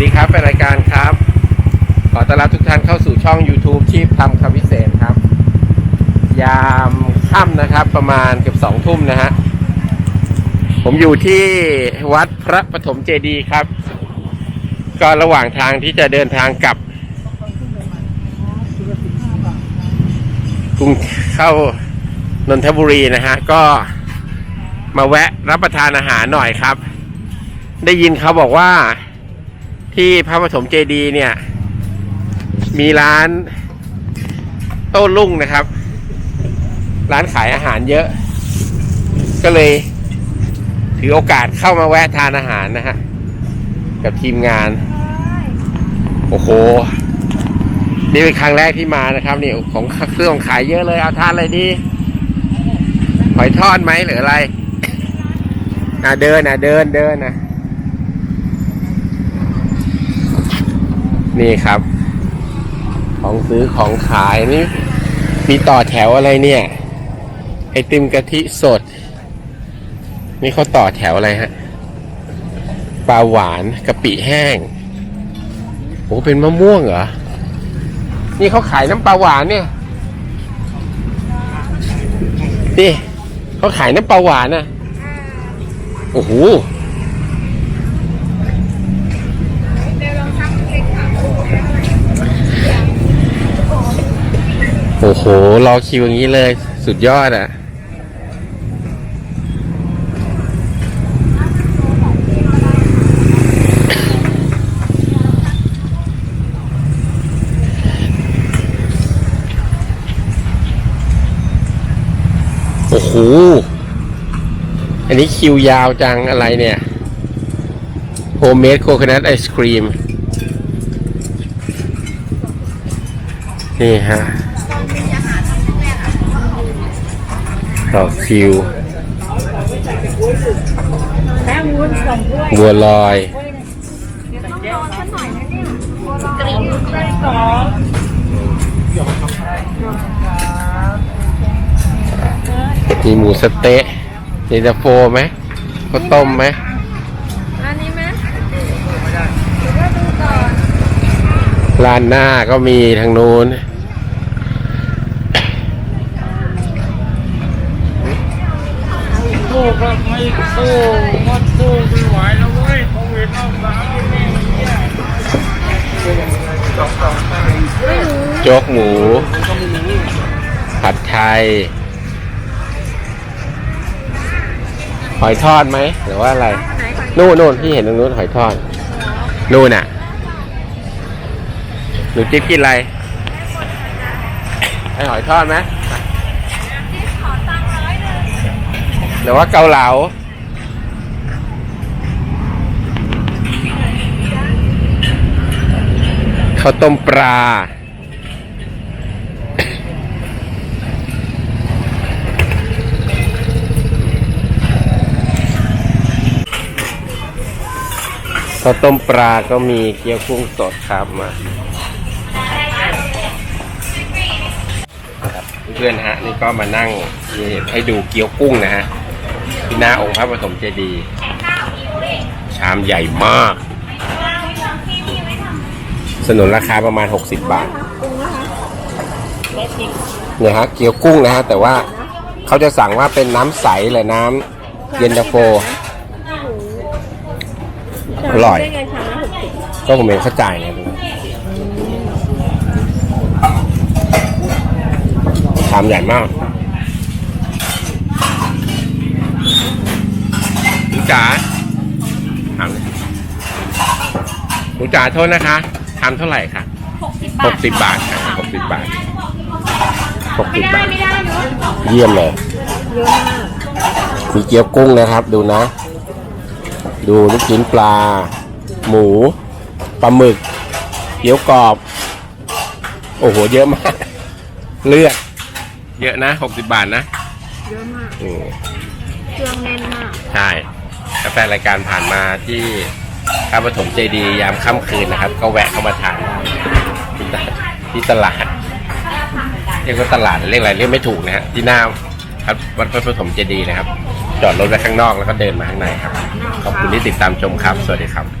ดีครับเป็นรายการครับ ขอต้อนรับทุกท่านเข้าสู่ช่อง YouTube ชีพทำคำพิเศษครับ ยามค่ำนะครับ ประมาณเกือบสองทุ่มนะฮะ ผมอยู่ที่วัดพระปฐมเจดีย์ครับ ก็ระหว่างทางที่จะเดินทางกลับกรุงเข้านนทบุรีนะฮะ ก็มาแวะรับประทานอาหารหน่อยครับ ได้ยินเขาบอกว่า ที่พระปฐมเจดีย์เนี่ย มีร้านโต้รุ่งนะครับ ร้านขายอาหารเยอะ ก็เลยถือโอกาสเข้ามาแวะทานอาหารนะฮะ กับทีมงาน โอ้โห นี่เป็นครั้งแรกที่มานะครับนี่ของเครื่องขายเยอะเลย เอาทานอะไรดีหอยทอดไหมหรืออะไรอะเดินอะเดินเดินนะ นี่ครับ ของซื้อของขายนี่มีต่อแถวอะไรเนี่ย ไอติมกะทิสด นี่เขาต่อแถวอะไรฮะปลาหวานกะปิแห้งโอ้เป็นมะม่วงเหรอ นี่เขาขายน้ำปลาหวานเนี่ยนี่เขาขายน้ำปลาหวานน่ะโอ้โห โอ้โห รอคิวอย่างนี้เลย สุดยอดอะ โอ้โห อันนี้คิวยาวจังอะไรเนี่ย โฮมเมดโคคนัทไอศครีม นี่ฮะ ต่อคิวแม่วุ้นสองถ้วยบัวลอยมีหมูสเต๊ะมีตะโฟไหมข้าวต้มไหมอันนี้ไหมหรือว่าดูก่อนร้านหน้าก็มีทางนู้น ก็ไม่สู้มันสู้ไม่ไหวแล้วเว้ยโควิดรอบสามนี่เนี่ยโจ๊กหมู ผัดไทย หอยทอดไหม หรือว่าอะไร นู่นนู่นที่เห็นตรงนู้นหอยทอด นู่นน่ะ หนูจิ๊บกินอะไร ไอหอยทอดไหม หรือว่าเกาเหลาข้าวต้มปลาข้าวต้มปลาก็มีเกี๊ยวกุ้งสดครับมาเพื่อนฮะนี่ก็มานั่งให้ดูเกี๊ยวกุ้งนะฮะ ที่หน้าองค์พระปฐมเจดีย์ชามใหญ่มาก สนุนราคาประมาณ 60 บาทเนี่ยฮะเกี๊ยวกุ้งนะฮะแต่ว่าเขาจะสั่งว่าเป็นน้ำใสหรือน้ำเย็นตาโฟอร่อย ก็ผมเองเข้าใจไงชามใหญ่มากหนู จ๋าถามเลยหนูจ๋าโทษนะคะชามเท่าไหร่คะหกสิบบาทค่ะหกสิบบาทหกสิบบาทไม่ได้เนอะเยี่ยมเลยเยอะมากมีเกี๊ยวกุ้งนะครับ ดูนะ ดูลูกชิ้นปลา หมูปลาหมึก เกี๊ยวกรอบ โอ้โห เยอะมาก เลือด เยอะนะหกสิบบาทนะ เยอะมากอืมเครื่องแน่นมาก ใช่กา แฟนรายการผ่านมาที่พระปฐมเจดียามค่ำคืนนะครับ ก็แวะเข้ามาทานที่ตลาดเรียกว่าตลาดเรียกอะไรเรียกไม่ถูกนะฮะที่หน้าครับวัดพระปฐมเจดีย์นะครับ จอดรถไว้ข้างนอกแล้วก็เดินมาข้างในครับ ขอบคุณที่ติดตามชมครับ สวัสดีครับ